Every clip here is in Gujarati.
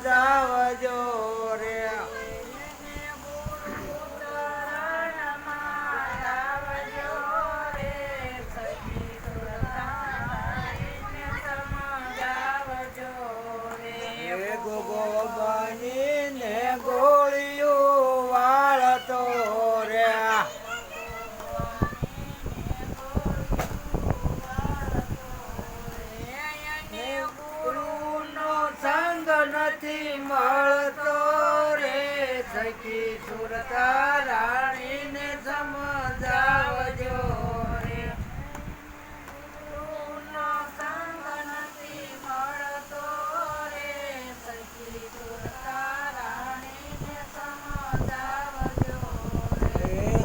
સમજાવજો રે. ગોગો બનીને ગોળીઓ સખી સુરતા રાણીને સમજાવજો રે.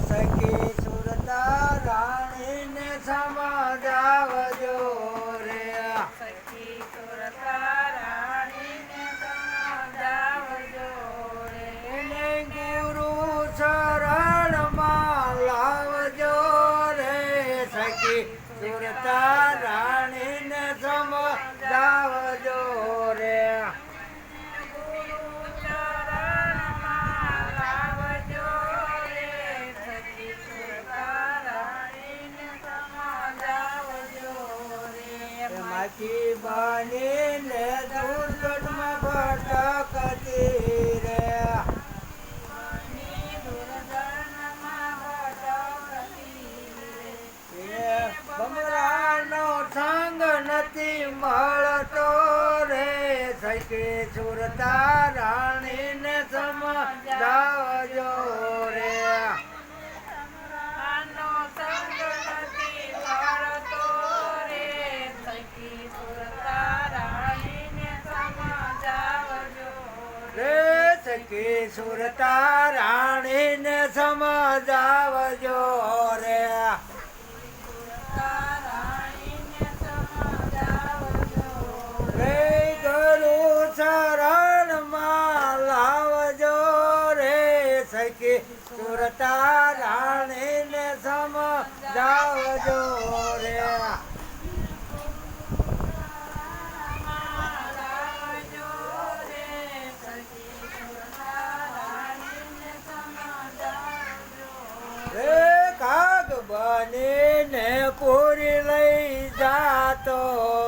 સખી સુરતા રાણીને સમજાવજો સખી સુરતા રાણીને સમજાવજો રે. માથી બનીને દુર્ગઢમાં ભટકતી રે એ મળતો રે. સખી સુરતા રાણીને સમજાવજો રે. રે સખી સુરતા રાણીને સમજાવજો રે. સખી સુરતા રાણીને સમજાવજો રે કાગ બનીને પૂરી લઈ જાતો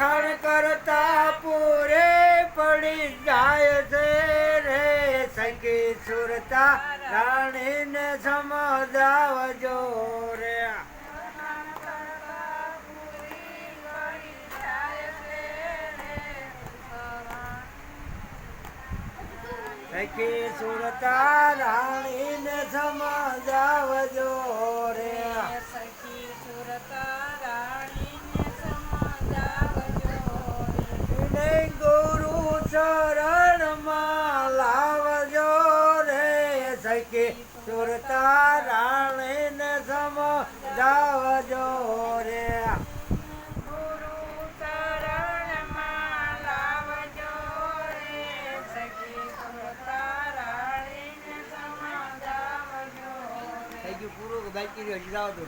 વખાણ કરતા પૂરે પડી જાય છે રે. સખી સુરતા રાણીને સમજાવજો રે. સખી સુરતા રાણીને સમજાવજો રે ને ગુરુ શરણમાં લાવજો રે સખી સુરતા રાણીને સમજાવજો રે. પૂરું બાકી હજી જાવ તો